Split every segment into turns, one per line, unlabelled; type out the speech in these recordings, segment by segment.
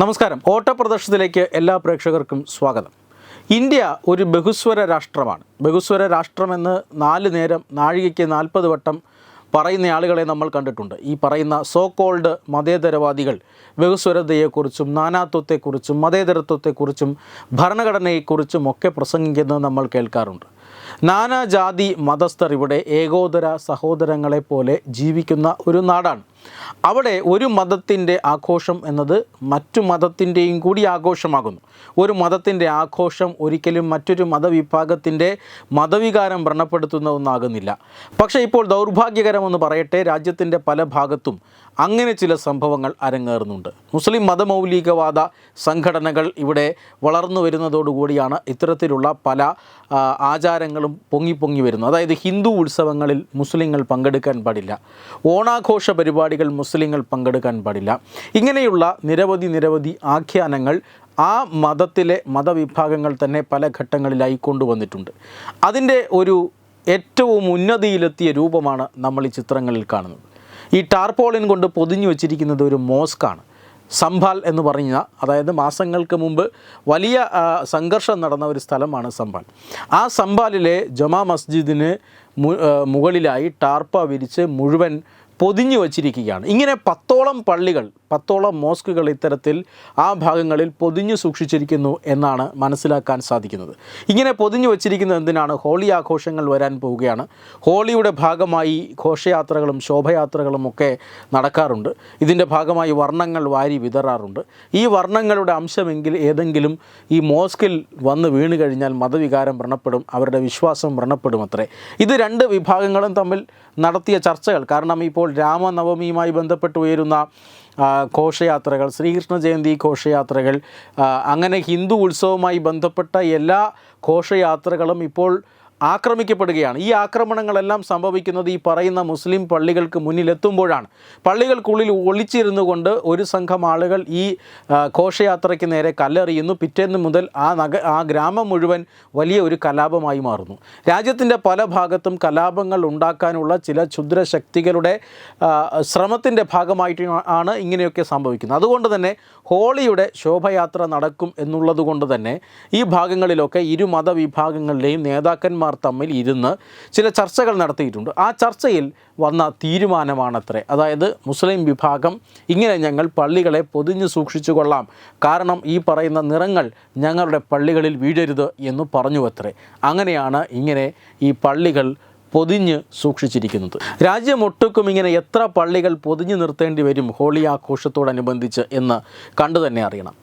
നമസ്കാരം. ഓട്ടപ്രദർശനത്തിലേക്ക് എല്ലാ പ്രേക്ഷകർക്കും സ്വാഗതം. ഇന്ത്യ ഒരു ബഹുസ്വര രാഷ്ട്രമാണ്. ബഹുസ്വര രാഷ്ട്രമെന്ന് നാല് നേരം നാഴികയ്ക്ക് നാൽപ്പത് വട്ടം പറയുന്ന ആളുകളെ നമ്മൾ കണ്ടിട്ടുണ്ട്. ഈ പറയുന്ന സോ കോൾഡ് മതേതരവാദികൾ ബഹുസ്വരതയെക്കുറിച്ചും നാനാത്വത്തെക്കുറിച്ചും മതേതരത്വത്തെക്കുറിച്ചും ഭരണഘടനയെക്കുറിച്ചും ഒക്കെ പ്രസംഗിക്കുന്നത് നമ്മൾ കേൾക്കാറുണ്ട്. നാനാജാതി മതസ്ഥർ ഇവിടെ ഏകോദര സഹോദരങ്ങളെ പോലെ ജീവിക്കുന്ന ഒരു നാടാണ്. അവിടെ ഒരു മതത്തിന്റെ ആഘോഷം എന്നത് മറ്റു മതത്തിന്റെയും കൂടി ആഘോഷമാകുന്നു. ഒരു മതത്തിന്റെ ആഘോഷം ഒരിക്കലും മറ്റൊരു മതവിഭാഗത്തിന്റെ മതവികാരം വ്രണപ്പെടുത്തുന്ന ഒന്നാകുന്നില്ല. പക്ഷേ ഇപ്പോൾ ദൗർഭാഗ്യകരമെന്ന് പറയട്ടെ രാജ്യത്തിന്റെ പല ഭാഗത്തും അങ്ങനെ ചില സംഭവങ്ങൾ അരങ്ങേറുന്നുണ്ട്. മുസ്ലിം മതമൗലികവാദ സംഘടനകൾ ഇവിടെ വളർന്നു വരുന്നതോടുകൂടിയാണ് ഇത്തരത്തിലുള്ള പല ആ, ആചാരങ്ങളും പൊങ്ങി പൊങ്ങി വരുന്നു. അതായത് ഹിന്ദു ഉത്സവങ്ങളിൽ മുസ്ലിങ്ങൾ പങ്കെടുക്കാൻ പാടില്ല. ഓണാഘോഷ പരിപാടികൾ മുസ്ലിങ്ങൾ പങ്കെടുക്കാൻ പാടില്ല. ഇങ്ങനെയുള്ള നിരവധി നിരവധി ആഖ്യാനങ്ങൾ ആ മതത്തിലെ മതവിഭാഗങ്ങൾ തന്നെ പല ഘട്ടങ്ങളിലായി കൊണ്ടുവന്നിട്ടുണ്ട്. അതിന്റെ ഒരു ഏറ്റവും ഉന്നതിയിലെത്തിയ രൂപമാണ് നമ്മൾ ഈ ചിത്രങ്ങളിൽ കാണുന്നത്. ഈ ടാർപോളിൻ കൊണ്ട് പൊതിഞ്ഞു വച്ചിരിക്കുന്നത് ഒരു മോസ്കാണ്. സംഭാൽ എന്ന് പറഞ്ഞ അതായത് മാസങ്ങൾക്ക് മുമ്പ് വലിയ സംഘർഷം നടന്ന ഒരു സ്ഥലമാണ് സംഭാൽ. ആ സംഭാലിലെ ജമാ മസ്ജിദിന് മുകളിലായി ടാർപ്പ വിരിച്ച് മുഴുവൻ പൊതിഞ്ഞു വച്ചിരിക്കുകയാണ്. ഇങ്ങനെ പത്തോളം പള്ളികൾ പത്തോളം മോസ്കുകൾ ഇത്തരത്തിൽ ആ ഭാഗങ്ങളിൽ പൊതിഞ്ഞു സൂക്ഷിച്ചിരിക്കുന്നു എന്നാണ് മനസ്സിലാക്കാൻ സാധിക്കുന്നത്. ഇങ്ങനെ പൊതിഞ്ഞു വച്ചിരിക്കുന്നത് എന്തിനാണ്? ഹോളി ആഘോഷങ്ങൾ വരാൻ പോവുകയാണ്. ഹോളിയുടെ ഭാഗമായി ഘോഷയാത്രകളും ശോഭയാത്രകളും ഒക്കെ നടക്കാറുണ്ട്. ഇതിന്റെ ഭാഗമായി വർണങ്ങൾ വാരി വിതറാറുണ്ട്. ഈ വർണങ്ങളുടെ അംശമെങ്കിൽ ഏതെങ്കിലും ഈ മോസ്കിൽ വന്ന് വീണ് കഴിഞ്ഞാൽ മതവികാരം വ്രണപ്പെടും അവരുടെ വിശ്വാസം വ്രണപ്പെടും അത്രേ. ഇത് രണ്ട് വിഭാഗങ്ങളും തമ്മിൽ നടത്തിയ ചർച്ചകൾ. കാരണം ഇപ്പോൾ രാമനവമിയുമായി ബന്ധപ്പെട്ട് ഉയരുന്ന ഘോഷയാത്രകൾ ശ്രീകൃഷ്ണ ജയന്തി ഘോഷയാത്രകൾ അങ്ങനെ ഹിന്ദു ഉത്സവവുമായി ബന്ധപ്പെട്ട എല്ലാ ഘോഷയാത്രകളും ഇപ്പോൾ ആക്രമിക്കപ്പെടുകയാണ്. ഈ ആക്രമണങ്ങളെല്ലാം സംഭവിക്കുന്നത് ഈ പറയുന്ന മുസ്ലിം പള്ളികൾക്ക് മുന്നിലെത്തുമ്പോഴാണ്. പള്ളികൾക്കുള്ളിൽ ഒളിച്ചിരുന്നു കൊണ്ട് ഒരു സംഘം ആളുകൾ ഈ ഘോഷയാത്രയ്ക്ക് നേരെ കല്ലെറിയുന്നു. പിറ്റേന്ന് മുതൽ ആ നഗ ആ ഗ്രാമം മുഴുവൻ വലിയ ഒരു കലാപമായി മാറുന്നു. രാജ്യത്തിന്റെ പല ഭാഗത്തും കലാപങ്ങൾ ഉണ്ടാക്കാനുള്ള ചില ക്ഷുദ്രശക്തികളുടെ ശ്രമത്തിന്റെ ഭാഗമായിട്ട് ആണ് ഇങ്ങനെയൊക്കെ സംഭവിക്കുന്നത്. അതുകൊണ്ട് തന്നെ ഹോളിയുടെ ശോഭയാത്ര നടക്കും എന്നുള്ളത് കൊണ്ട് തന്നെ ഈ ഭാഗങ്ങളിലൊക്കെ ഇരു മതവിഭാഗങ്ങളിലെയും നേതാക്കന്മാർ തമ്മിൽ ഇരുന്ന് ചില ചർച്ചകൾ നടത്തിയിട്ടുണ്ട്. ആ ചർച്ചയിൽ വന്ന തീരുമാനമാണത്രേ. അതായത് മുസ്ലിം വിഭാഗം ഇങ്ങനെ ഞങ്ങൾ പള്ളികളെ പൊതിഞ്ഞു സൂക്ഷിച്ചു കൊള്ളാം. കാരണം ഈ പറയുന്ന നിറങ്ങൾ ഞങ്ങളുടെ പള്ളികളിൽ വീഴരുത് എന്ന് പറഞ്ഞു അത്രേ അങ്ങനെയാണ് ഇങ്ങനെ ഈ പള്ളികൾ പൊതിഞ്ഞ് സൂക്ഷിച്ചിരിക്കുന്നത്. രാജ്യമൊട്ടുക്കും ഇങ്ങനെ എത്ര പള്ളികൾ പൊതിഞ്ഞു നിർത്തേണ്ടി വരും ഹോളി ആഘോഷത്തോടനുബന്ധിച്ച് എന്ന് കണ്ടു തന്നെ അറിയണം.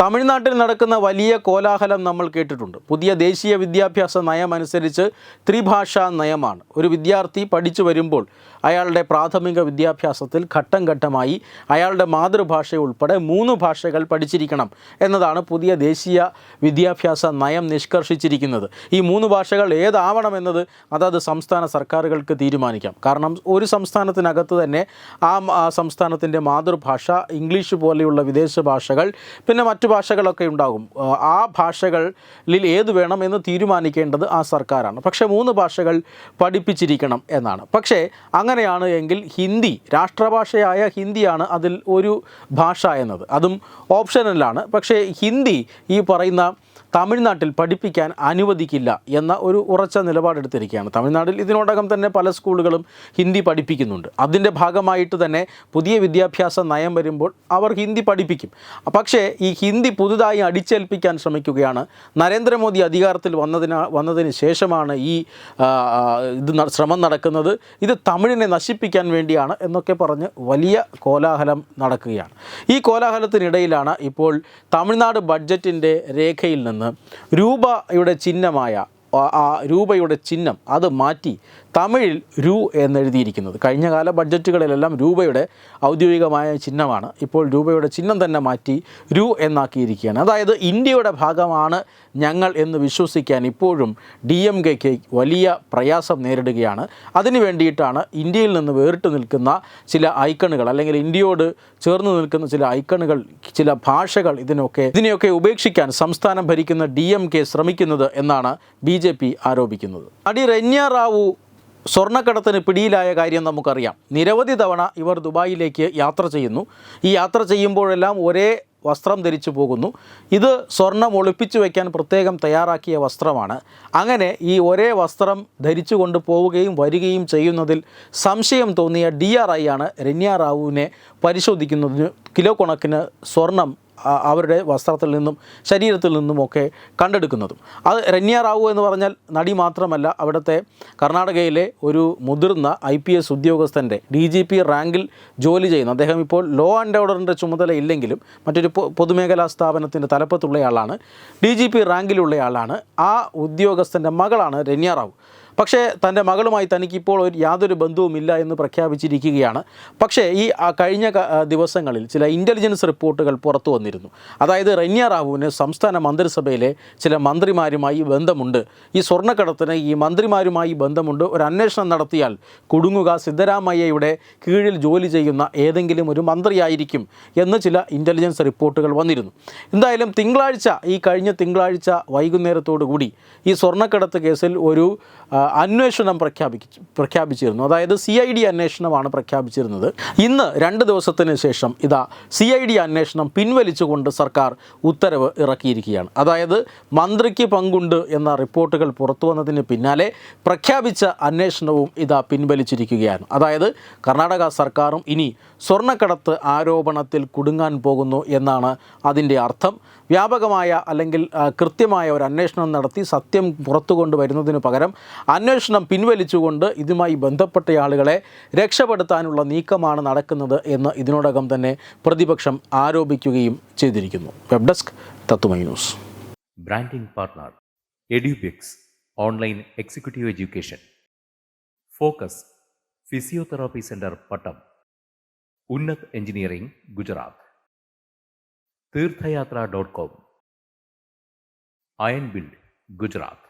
തമിഴ്നാട്ടിൽ നടക്കുന്ന വലിയ കോലാഹലം നമ്മൾ കേട്ടിട്ടുണ്ട്. പുതിയ ദേശീയ വിദ്യാഭ്യാസ നയമനുസരിച്ച് ത്രിഭാഷാ നയമാണ്. ഒരു വിദ്യാർത്ഥി പഠിച്ചു വരുമ്പോൾ അയാളുടെ പ്രാഥമിക വിദ്യാഭ്യാസത്തിൽ ഘട്ടം ഘട്ടമായി അയാളുടെ മാതൃഭാഷ ഉൾപ്പെടെ മൂന്ന് ഭാഷകൾ പഠിച്ചിരിക്കണം എന്നതാണ് പുതിയ ദേശീയ വിദ്യാഭ്യാസ നയം നിഷ്കർഷിച്ചിരിക്കുന്നത്. ഈ മൂന്ന് ഭാഷകൾ ഏതാവണമെന്നത് അതത് സംസ്ഥാന സർക്കാരുകൾക്ക് തീരുമാനിക്കാം. കാരണം ഒരു സംസ്ഥാനത്തിനകത്ത് തന്നെ ആ സംസ്ഥാനത്തിന്റെ മാതൃഭാഷ ഇംഗ്ലീഷ് പോലെയുള്ള വിദേശ ഭാഷകൾ പിന്നെ മറ്റു ഭാഷകളൊക്കെ ഉണ്ടാകും. ആ, ഭാഷകളിൽ ഏത് വേണം എന്ന് തീരുമാനിക്കേണ്ടത് ആ സർക്കാരാണ്. പക്ഷേ മൂന്ന് ഭാഷകൾ പഠിപ്പിച്ചിരിക്കണം എന്നാണ്. പക്ഷേ അങ്ങനെയാണ് എങ്കിൽ ഹിന്ദി രാഷ്ട്രഭാഷയായ ഹിന്ദിയാണ് അതിൽ ഒരു ഭാഷ എന്നത്. അതും ഓപ്ഷനലാണ്. പക്ഷേ ഹിന്ദി ഈ പറയുന്ന തമിഴ്നാട്ടിൽ പഠിപ്പിക്കാൻ അനുവദിക്കില്ല എന്ന ഒരു ഉറച്ച നിലപാടെടുത്തിരിക്കുകയാണ്. തമിഴ്നാട്ടിൽ ഇതിനോടകം തന്നെ പല സ്കൂളുകളും ഹിന്ദി പഠിപ്പിക്കുന്നുണ്ട്. അതിന്റെ ഭാഗമായിട്ട് തന്നെ പുതിയ വിദ്യാഭ്യാസ നയം വരുമ്പോൾ അവർ ഹിന്ദി പഠിപ്പിക്കും. പക്ഷേ ഈ ഹിന്ദി പുതുതായി അടിച്ചേൽപ്പിക്കാൻ ശ്രമിക്കുകയാണ് നരേന്ദ്രമോദി അധികാരത്തിൽ വന്നതിന് വന്നതിന് ശേഷമാണ് ഈ ഇത് ശ്രമം നടക്കുന്നത്. ഇത് തമിഴിനെ നശിപ്പിക്കാൻ വേണ്ടിയാണ് എന്നൊക്കെ പറഞ്ഞ് വലിയ കോലാഹലം നടക്കുകയാണ്. ഈ കോലാഹലത്തിനിടയിലാണ് ഇപ്പോൾ തമിഴ്നാട് ബഡ്ജറ്റിന്റെ രേഖയിൽ നിന്ന് രൂപയുടെ ചിഹ്നമായ രൂപയുടെ ചിഹ്നം അത് മാറ്റി. തമിഴിൽ രു എന്നെഴുതിയിരിക്കുന്നത്. കഴിഞ്ഞ കാല ബഡ്ജറ്റുകളിലെല്ലാം രൂപയുടെ ഔദ്യോഗികമായ ചിഹ്നമാണ്. ഇപ്പോൾ രൂപയുടെ ചിഹ്നം തന്നെ മാറ്റി രു എന്നാക്കിയിരിക്കുകയാണ്. അതായത് ഇന്ത്യയുടെ ഭാഗമാണ് ഞങ്ങൾ എന്ന് വിശ്വസിക്കാൻ ഇപ്പോഴും ഡി എം കെക്ക് വലിയ പ്രയാസം നേരിടുകയാണ്. അതിനു വേണ്ടിയിട്ടാണ് ഇന്ത്യയിൽ നിന്ന് വേറിട്ട് നിൽക്കുന്ന ചില ഐക്കണുകൾ അല്ലെങ്കിൽ ഇന്ത്യയോട് ചേർന്ന് നിൽക്കുന്ന ചില ഐക്കണുകൾ ചില ഭാഷകൾ ഇതിനൊക്കെ ഇതിനെയൊക്കെ ഉപേക്ഷിക്കാൻ സംസ്ഥാനം ഭരിക്കുന്ന ഡി എം കെ ശ്രമിക്കുന്നത് എന്നാണ് ബി ജെ പി ആരോപിക്കുന്നത്. അടി രന്യ റാവു സ്വർണക്കടത്തിന് പിടിയിലായ കാര്യം നമുക്കറിയാം. നിരവധി തവണ ഇവർ ദുബായിലേക്ക് യാത്ര ചെയ്യുന്നു. ഈ യാത്ര ചെയ്യുമ്പോഴെല്ലാം ഒരേ വസ്ത്രം ധരിച്ചു പോകുന്നു. ഇത് സ്വർണം ഒളിപ്പിച്ചു വയ്ക്കാൻ പ്രത്യേകം തയ്യാറാക്കിയ വസ്ത്രമാണ്. അങ്ങനെ ഈ ഒരേ വസ്ത്രം ധരിച്ചു കൊണ്ട് പോവുകയും വരികയും ചെയ്യുന്നതിൽ സംശയം തോന്നിയ ഡി ആർ ഐ ആണ് രന്യ റാവുവിനെ പരിശോധിക്കുന്നതിന് കിലോ കണക്കിന് സ്വർണം അവരുടെ വസ്ത്രത്തിൽ നിന്നും ശരീരത്തിൽ നിന്നുമൊക്കെ കണ്ടെടുക്കുന്നതും. അത് രന്യ റാവു എന്ന് പറഞ്ഞാൽ നടി മാത്രമല്ല അവിടുത്തെ കർണാടകയിലെ ഒരു മുതിർന്ന ഐ പി എസ് ഉദ്യോഗസ്ഥന്റെ ഡി ജി പി റാങ്കിൽ ജോലി ചെയ്യുന്നു അദ്ദേഹം ഇപ്പോൾ ലോ ആൻഡ് ഓർഡറിന്റെ ചുമതല ഇല്ലെങ്കിലും മറ്റൊരു പൊതുമേഖലാ സ്ഥാപനത്തിന്റെ തലപ്പത്തുള്ളയാളാണ് ഡി ജി പി റാങ്കിലുള്ളയാളാണ് ആ ഉദ്യോഗസ്ഥന്റെ മകളാണ് രന്യ റാവു. പക്ഷേ തന്റെ മകളുമായി തനിക്കിപ്പോൾ ഒരു യാതൊരു ബന്ധവുമില്ല എന്ന് പ്രഖ്യാപിച്ചിരിക്കുകയാണ്. പക്ഷേ ഈ കഴിഞ്ഞ ദിവസങ്ങളിൽ ചില ഇന്റലിജൻസ് റിപ്പോർട്ടുകൾ പുറത്തു വന്നിരുന്നു. അതായത് റന്യ റാവുവിന് സംസ്ഥാന മന്ത്രിസഭയിലെ ചില മന്ത്രിമാരുമായി ബന്ധമുണ്ട്. ഈ സ്വർണക്കടത്തിന് ഈ മന്ത്രിമാരുമായി ബന്ധമുണ്ട്. ഒരു അന്വേഷണം നടത്തിയാൽ കുടുങ്ങുക സിദ്ധരാമയ്യയുടെ കീഴിൽ ജോലി ചെയ്യുന്ന ഏതെങ്കിലും ഒരു മന്ത്രിയായിരിക്കും എന്ന് ചില ഇന്റലിജൻസ് റിപ്പോർട്ടുകൾ വന്നിരുന്നു. എന്തായാലും തിങ്കളാഴ്ച ഈ കഴിഞ്ഞ തിങ്കളാഴ്ച വൈകുന്നേരത്തോടു കൂടി ഈ സ്വർണക്കടത്ത് കേസിൽ ഒരു അന്വേഷണം പ്രഖ്യാപിച്ചു പ്രഖ്യാപിച്ചിരുന്നു. അതായത് സി ഐ ഡി അന്വേഷണമാണ് പ്രഖ്യാപിച്ചിരുന്നത്. ഇന്ന് രണ്ട് ദിവസത്തിന് ശേഷം ഇതാ സി ഐ ഡി അന്വേഷണം പിൻവലിച്ചുകൊണ്ട് സർക്കാർ ഉത്തരവ് ഇറക്കിയിരിക്കുകയാണ്. അതായത് മന്ത്രിക്ക് പങ്കുണ്ട് എന്ന റിപ്പോർട്ടുകൾ പുറത്തു വന്നതിന് പിന്നാലെ പ്രഖ്യാപിച്ച അന്വേഷണവും ഇതാ പിൻവലിച്ചിരിക്കുകയാണ്. അതായത് കർണാടക സർക്കാരും ഇനി സ്വർണക്കടത്ത് ആരോപണത്തിൽ കുടുങ്ങാൻ പോകുന്നു എന്നാണ് അതിന്റെ അർത്ഥം. വ്യാപകമായ അല്ലെങ്കിൽ കൃത്യമായ ഒരു അന്വേഷണം നടത്തി സത്യം പുറത്തു കൊണ്ടുവരുന്നതിന് പകരം അന്വേഷണം പിൻവലിച്ചുകൊണ്ട് ഇതുമായി ബന്ധപ്പെട്ട ആളുകളെ രക്ഷപ്പെടുത്താനുള്ള നീക്കമാണ് നടക്കുന്നത് എന്ന് ഇതിനോടകം തന്നെ പ്രതിപക്ഷം ആരോപിക്കുകയും ചെയ്തിരിക്കുന്നു. വെബ് ഡെസ്ക് തത്തുമൈ news.
Branding partner Edubix online executive education focus physiotherapy centre Pattom Unnath engineering Gujarat Theerthayathra dot com iron build Gujarat